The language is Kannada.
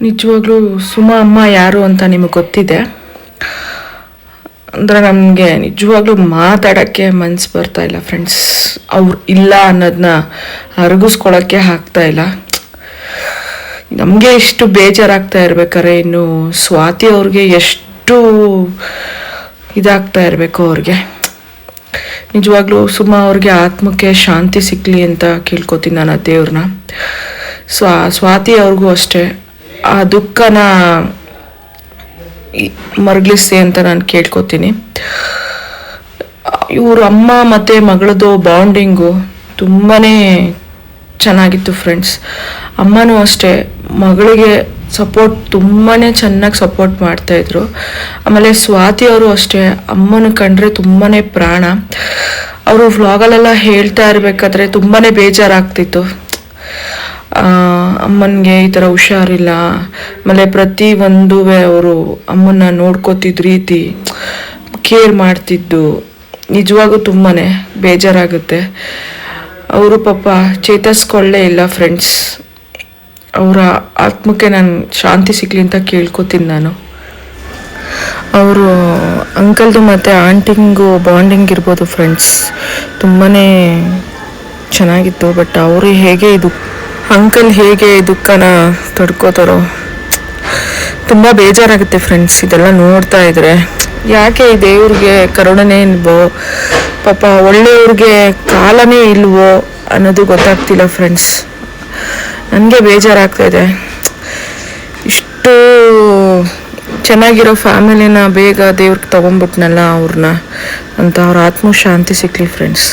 ನಿಜವಾಗ್ಲೂ ಸುಮ ಅಮ್ಮ ಯಾರು ಅಂತ ನಿಮಗೆ ಗೊತ್ತಿದೆ? ಅಂದರೆ ನಮಗೆ ನಿಜವಾಗ್ಲೂ ಮಾತಾಡೋಕ್ಕೆ ಮನ್ಸು ಬರ್ತಾ ಇಲ್ಲ ಫ್ರೆಂಡ್ಸ್ ಅವ್ರು ಇಲ್ಲ ಅನ್ನೋದನ್ನ ಅರಗಿಸ್ಕೊಳಕ್ಕೆ ಆಗ್ತಾ ಇಲ್ಲ. ನಮಗೆ ಇಷ್ಟು ಬೇಜಾರಾಗ್ತಾ ಇರ್ಬೇಕಾರೆ ಇನ್ನು ಸ್ವಾತಿ ಅವ್ರಿಗೆ ಎಷ್ಟು ಇದಾಗ್ತಾ ಇರಬೇಕು ಅವ್ರಿಗೆ? ನಿಜವಾಗ್ಲೂ ಸುಮ್ಮ ಅವ್ರಿಗೆ ಆತ್ಮಕ್ಕೆ ಶಾಂತಿ ಸಿಕ್ಕಲಿ ಅಂತ ಕೇಳ್ಕೊತೀನಿ ನಾನು ಆ ದೇವ್ರನ್ನ. ಸ್ವಾ, ಸ್ವಾತಿ ಅವ್ರಿಗೂ ಅಷ್ಟೇ. ಆ ದುಃಖನ ಮರಳಿಸಿ ಅಂತ ನಾನು ಕೇಳ್ಕೊತೀನಿ. ಇವ್ರ ಅಮ್ಮ ಮತ್ತು ಮಗಳದು ಬಾಂಡಿಂಗು ತುಂಬಾ ಚೆನ್ನಾಗಿತ್ತು ಫ್ರೆಂಡ್ಸ್. ಅಮ್ಮನೂ ಅಷ್ಟೇ, ಮಗಳಿಗೆ ಸಪೋರ್ಟ್ ತುಂಬಾ ಚೆನ್ನಾಗಿ ಸಪೋರ್ಟ್ ಮಾಡ್ತಾಯಿದ್ರು ಆಮೇಲೆ ಸ್ವಾತಿ ಅವರು ಅಷ್ಟೇ, ಅಮ್ಮನ ಕಂಡ್ರೆ ತುಂಬಾ ಪ್ರಾಣ. ಅವರು ವ್ಲಾಗಲೆಲ್ಲ ಹೇಳ್ತಾ ಇರಬೇಕಾದ್ರೆ ತುಂಬಾ ಬೇಜಾರಾಗ್ತಿತ್ತು. ಅಮ್ಮನಿಗೆ ಈ ಥರ ಹುಷಾರಿಲ್ಲ. ಆಮೇಲೆ ಪ್ರತಿ ಒಂದು ಅವರು ಅಮ್ಮನ್ನ ನೋಡ್ಕೋತಿದ್ದ ರೀತಿ ಕೇರ್ ಮಾಡ್ತಿದ್ದು. ನಿಜವಾಗೂ ತುಂಬಾ ಬೇಜಾರಾಗುತ್ತೆ. ಅವರು ಪಾಪ ಚೇತರಿಸ್ಕೊಳ್ಳೇ ಇಲ್ಲ ಫ್ರೆಂಡ್ಸ್ ಅವರ ಆತ್ಮಕ್ಕೆ ನಾನು ಶಾಂತಿ ಸಿಗಲಿ ಅಂತ ಕೇಳ್ಕೊತೀನಿ ನಾನು. ಅವರು ಅಂಕಲ್ದು ಮತ್ತು ಆಂಟಿಂಗು ಬಾಂಡಿಂಗ್ ಇರ್ಬೋದು ಫ್ರೆಂಡ್ಸ್ ತುಂಬಾ ಚೆನ್ನಾಗಿತ್ತು ಬಟ್ ಅವರು ಹೇಗೆ ಇದು ಅಂಕಲ್ ಹೇಗೆ ದುಃಖನ ತಡ್ಕೋತಾರೋ. ತುಂಬ ಬೇಜಾರಾಗುತ್ತೆ ಫ್ರೆಂಡ್ಸ್ ಇದೆಲ್ಲ ನೋಡ್ತಾ ಇದ್ರೆ. ಯಾಕೆ ಈ ದೇವ್ರಿಗೆ ಕರುಣನೇ ಇಲ್ವೋ? ಪಾಪ ಒಳ್ಳೆಯವ್ರಿಗೆ ಕಾಲನೇ ಇಲ್ವೋ ಅನ್ನೋದು ಗೊತ್ತಾಗ್ತಿಲ್ಲ ಫ್ರೆಂಡ್ಸ್ ನನಗೆ ಬೇಜಾರಾಗ್ತಾ ಇದೆ. ಇಷ್ಟು ಚೆನ್ನಾಗಿರೋ ಫ್ಯಾಮಿಲಿನ ಬೇಗ ದೇವ್ರಿಗೆ ತೊಗೊಂಬಿಟ್ನಲ್ಲ ಅವ್ರನ್ನ ಅಂತ ಅವ್ರ ಆತ್ಮ ಶಾಂತಿ ಸಿಕ್ಕಲಿ ಫ್ರೆಂಡ್ಸ್